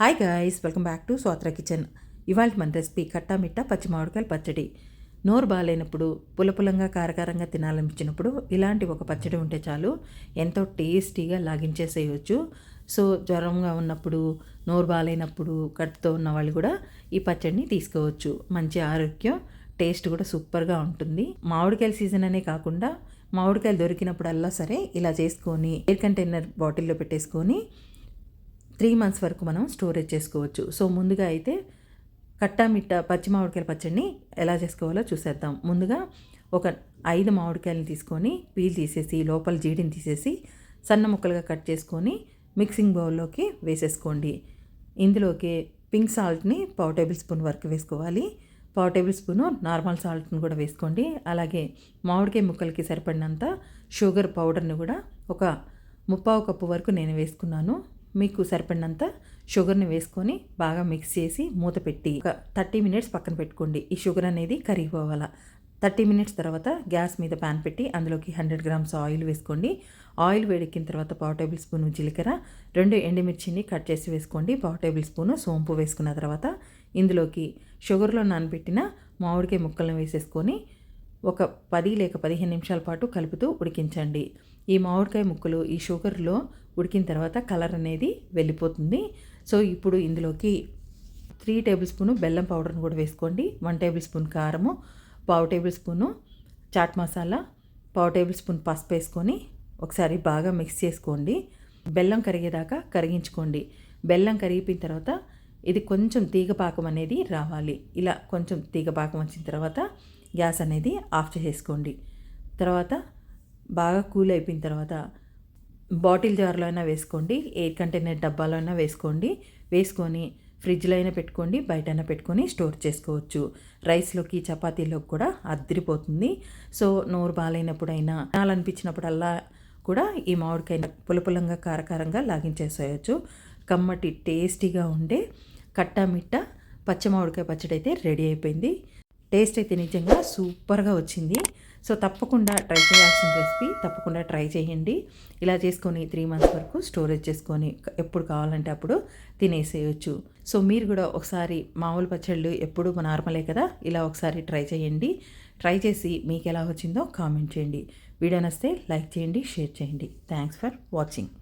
Hi guys welcome back to Swathra kitchen ఇవాళ మన recipe కట్టా మిట్ట పచ్చి మామిడికాయల పచ్చడి. నోరు బాగాలేనప్పుడు పులపులంగా కారకారంగా తినాలనిపించినప్పుడు ఇలాంటి ఒక పచ్చడి ఉంటే చాలు ఎంతో టేస్టీగా లాగించేసేయచ్చు. సో జ్వరంగా ఉన్నప్పుడు నోరు బాగాలేనప్పుడు కడుపుతో ఉన్న వాళ్ళు కూడా ఈ పచ్చడిని తీసుకోవచ్చు. మంచి ఆరోగ్యం టేస్ట్ కూడా సూపర్గా ఉంటుంది. మామిడికాయల సీజన్ అనే కాకుండా మామిడికాయలు దొరికినప్పుడల్లా సరే ఇలా చేసుకొని ఎయిర్ కంటైనర్ బాటిల్లో పెట్టేసుకొని త్రీ మంత్స్ వరకు మనం స్టోరేజ్ చేసుకోవచ్చు. సో ముందుగా అయితే కట్టా మిట్ట పచ్చి మామిడికాయల పచ్చడిని ఎలా చేసుకోవాలో చూసేద్దాం. ముందుగా ఒక ఐదు మామిడికాయలను తీసుకొని పీల్ తీసేసి లోపల జీడిని తీసేసి సన్న ముక్కలుగా కట్ చేసుకొని మిక్సింగ్ బౌల్లోకి వేసేసుకోండి. ఇందులోకి పింక్ సాల్ట్ని పావు టేబుల్ స్పూన్ వరకు వేసుకోవాలి. పావు టేబుల్ స్పూను నార్మల్ సాల్ట్ని కూడా వేసుకోండి. అలాగే మామిడికాయ ముక్కలకి సరిపడినంత షుగర్ పౌడర్ని కూడా ఒక ముప్పావు కప్పు వరకు నేను వేసుకున్నాను. మీకు సరిపడినంత షుగర్ని వేసుకొని బాగా మిక్స్ చేసి మూత పెట్టి ఒక థర్టీ మినిట్స్ పక్కన పెట్టుకోండి. ఈ షుగర్ అనేది కరిగిపోవాలా. థర్టీ మినిట్స్ తర్వాత గ్యాస్ మీద ప్యాన్ పెట్టి అందులోకి హండ్రెడ్ గ్రామ్స్ ఆయిల్ వేసుకోండి. ఆయిల్ వేడెక్కిన తర్వాత పావు టేబుల్ స్పూన్ జీలకర్ర రెండు ఎండుమిర్చిని కట్ చేసి వేసుకోండి. పావు టేబుల్ స్పూను సోంపు వేసుకున్న తర్వాత ఇందులోకి షుగర్లో నానబెట్టిన మామిడికాయ ముక్కలను వేసేసుకొని ఒక పది లేక పదిహేను నిమిషాల పాటు కలుపుతూ ఉడికించండి. ఈ మామిడికాయ ముక్కలు ఈ షుగర్లో ఉడికిన తర్వాత కలర్ అనేది వెళ్ళిపోతుంది. సో ఇప్పుడు ఇందులోకి త్రీ టేబుల్ స్పూను బెల్లం పౌడర్ని కూడా వేసుకోండి. వన్ టేబుల్ స్పూన్ కారము పావు టేబుల్ స్పూను చాట్ మసాలా పావు టేబుల్ స్పూన్ పసుపు వేసుకొని ఒకసారి బాగా మిక్స్ చేసుకోండి. బెల్లం కరిగేదాకా కరిగించుకోండి. బెల్లం కరిగిపోయిన తర్వాత ఇది కొంచెం తీగపాకం అనేది రావాలి. ఇలా కొంచెం తీగపాకం వచ్చిన తర్వాత గ్యాస్ అనేది ఆఫ్ చేసేసుకోండి. తర్వాత బాగా కూల్ అయిపోయిన తర్వాత బాటిల్ జార్లో అయినా వేసుకోండి. ఎయిర్ కంటైనర్ డబ్బాలో అయినా వేసుకోండి. వేసుకొని ఫ్రిడ్జ్లో అయినా పెట్టుకోండి. బయటైనా పెట్టుకొని స్టోర్ చేసుకోవచ్చు. రైస్లోకి చపాతీలోకి కూడా అద్దరిపోతుంది. సో నోరు బాగాలేనప్పుడైనా తినాలనిపించినప్పుడల్లా కూడా ఈ మామిడికాయ పులపులంగా కారకారంగా లాగించేసేయచ్చు. కమ్మటి టేస్టీగా ఉండే కట్టమిట్ట పచ్చ మామిడికాయ పచ్చడి అయితే రెడీ అయిపోయింది. టేస్ట్ అయితే నిజంగా సూపర్గా వచ్చింది. సో తప్పకుండా ట్రై చేయాల్సిన రెసిపీ తప్పకుండా ట్రై చేయండి. ఇలా చేసుకొని త్రీ మంత్స్ వరకు స్టోరేజ్ చేసుకొని ఎప్పుడు కావాలంటే అప్పుడు తినేసేయచ్చు. సో మీరు కూడా ఒకసారి మామూలు పచ్చళ్ళు ఎప్పుడు నార్మలే కదా ఇలా ఒకసారి ట్రై చేయండి. ట్రై చేసి మీకు ఎలా వచ్చిందో కామెంట్ చేయండి. వీడియో నస్తే లైక్ చేయండి షేర్ చేయండి. Thanks for watching.